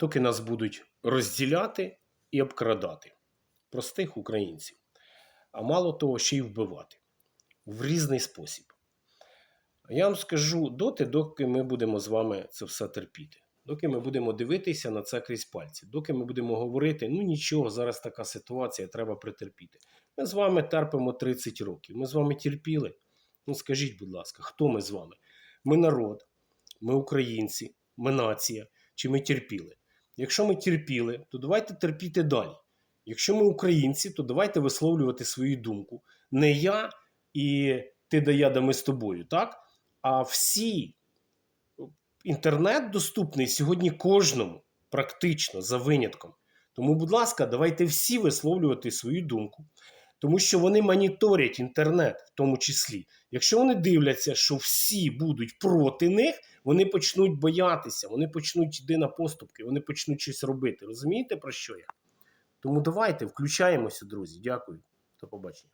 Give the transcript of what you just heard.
доки нас будуть розділяти і обкрадати простих українців. А мало того, ще й вбивати в різний спосіб. Я вам скажу доти, доки ми будемо з вами це все терпіти. Доки ми будемо дивитися на це крізь пальці, доки ми будемо говорити, ну нічого, зараз така ситуація, треба притерпіти. Ми з вами терпимо 30 років. Ми з вами терпіли. Ну скажіть, будь ласка, хто ми з вами? Ми народ, ми українці, ми нація, чи ми терпіли? Якщо ми терпіли, то давайте терпіти далі. Якщо ми українці, то давайте висловлювати свою думку. Не я і ти да я, да ми з тобою, так? А всі інтернет доступний сьогодні кожному, практично за винятком. Тому, будь ласка, давайте всі висловлювати свою думку, тому що вони моніторять інтернет в тому числі. Якщо вони дивляться, що всі будуть проти них, вони почнуть боятися, вони почнуть йти на поступки, вони почнуть щось робити. Розумієте про що я? Тому давайте включаємося, друзі. Дякую. До побачення.